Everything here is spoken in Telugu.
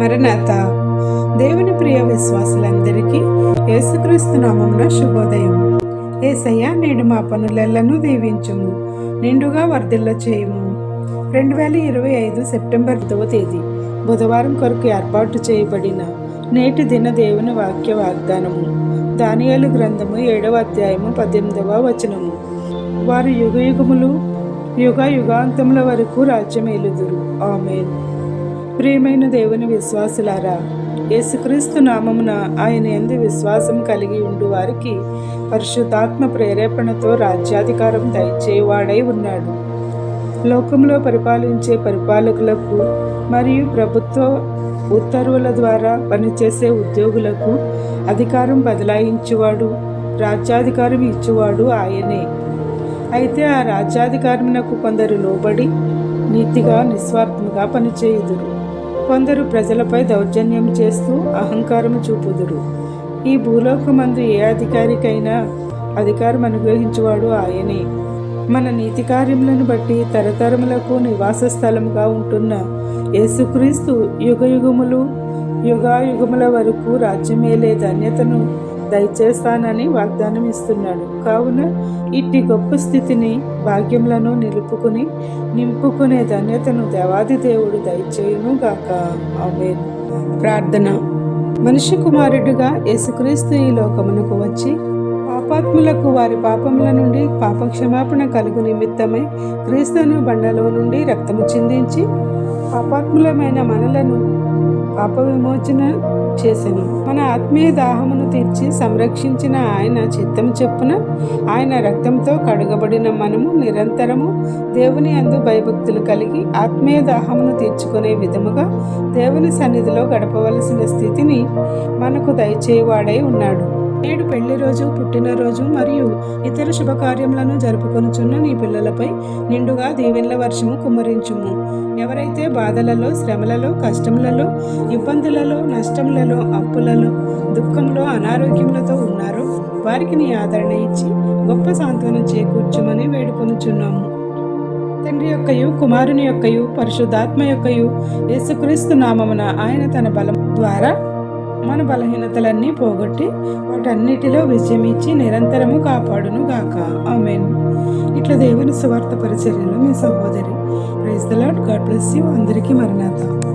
మరణాత. దేవుని ప్రియ విశ్వాసులందరికీ యేసుక్రీస్తు నామమున శుభోదయం. ఏసయ్య నేడు మా పనులెల్లను దీవించుము నిండుగా వర్ధిల్ల చేయము. రెండు వేల ఇరవై ఐదు సెప్టెంబర్ దవ తేదీ బుధవారం కొరకు ఏర్పాటు చేయబడిన నేటి దిన దేవుని వాక్య వాగ్దానము. దానియాలు గ్రంథము ఏడవ అధ్యాయము పద్దెనిమిదవ వచనము. వారు యుగ యుగములు యుగ యుగాంతముల వరకు రాజ్యమేలుదురు. ఆమెను. ప్రియమైన దేవుని విశ్వాసులారా యేసుక్రీస్తు నామమున ఆయన ఎందు విశ్వాసం కలిగి ఉండు వారికి పరిశుద్ధాత్మ ప్రేరేపణతో రాజ్యాధికారం దయచేవాడై ఉన్నాడు. లోకంలో పరిపాలించే పరిపాలకులకు మరియు ప్రభుత్వ ఉత్తర్వుల ద్వారా పనిచేసే ఉద్యోగులకు అధికారం బదలాయించువాడు రాజ్యాధికారం ఇచ్చువాడు ఆయనే. అయితే ఆ రాజ్యాధికారమునకు కొందరు లోబడి నీతిగా నిస్వార్థముగా పనిచేయుదురు. కొందరు ప్రజలపై దౌర్జన్యం చేస్తూ అహంకారము చూపుదురు. ఈ భూలోకమందు ఏ అధికారికైనా అధికారం అనుగ్రహించువాడు ఆయనే. మన నీతి కార్యములను బట్టి తరతరములకు నివాస స్థలముగా ఉంటున్న యేసుక్రీస్తు యుగయుగములు యుగాయుగముల వరకు రాజ్యమేలే ధన్యతను దయచేస్తానని వాగ్దానం ఇస్తున్నాడు. కావున ఇట్టి గొప్ప స్థితిని భాగ్యములను నిలుపుకుని నింపుకునే ధన్యతను దేవాది దేవుడు దయచేయును గాక. ప్రార్థన. మనిషి కుమారుడుగా యేసుక్రీస్తు ఈ లోకమునకు వచ్చి పాపాత్ములకు వారి పాపముల నుండి పాపక్షమాపణ కలుగు నిమిత్తమై క్రీస్తును బండలో నుండి రక్తము చిందించి పాపాత్ములమైన మనలను పాప విమోచన చేసెను. మన ఆత్మీయ దాహమును తీర్చి సంరక్షించిన ఆయన చిత్తం చెప్పున ఆయన రక్తంతో కడుగబడిన మనము నిరంతరము దేవుని అందు భయభక్తులు కలిగి ఆత్మీయ దాహమును తీర్చుకునే విధముగా దేవుని సన్నిధిలో గడపవలసిన స్థితిని మనకు దయచేవాడై ఉన్నాడు. నేడు పెళ్ళి రోజు పుట్టినరోజు మరియు ఇతర శుభకార్యములను జరుపుకొనుచున్న నీ పిల్లలపై నిండుగా దీవెన్ల వర్షము కుమ్మరించుము. ఎవరైతే బాధలలో శ్రమలలో కష్టములలో ఇబ్బందులలో నష్టములలో అప్పులలో దుఃఖంలో అనారోగ్యములతో ఉన్నారో వారికి నీ ఆదరణ ఇచ్చి గొప్ప సాంత్వనం చేకూర్చుమని వేడుకొనుచున్నాము. తండ్రి యొక్కయు కుమారుని యొక్కయు పరిశుద్ధాత్మ యొక్కయు యేసుక్రీస్తు నామమున ఆయన తన బలం ద్వారా మన బలహీనతలన్నీ పోగొట్టి వాటన్నిటిలో విజయం ఇచ్చి నిరంతరము కాపాడును గాక. ఆమెన్. ఇట్లా దేవుని సువార్త పరిచర్యలో మీ సహోదరి. Praise the lord god bless you. అందరికీ మరణాత.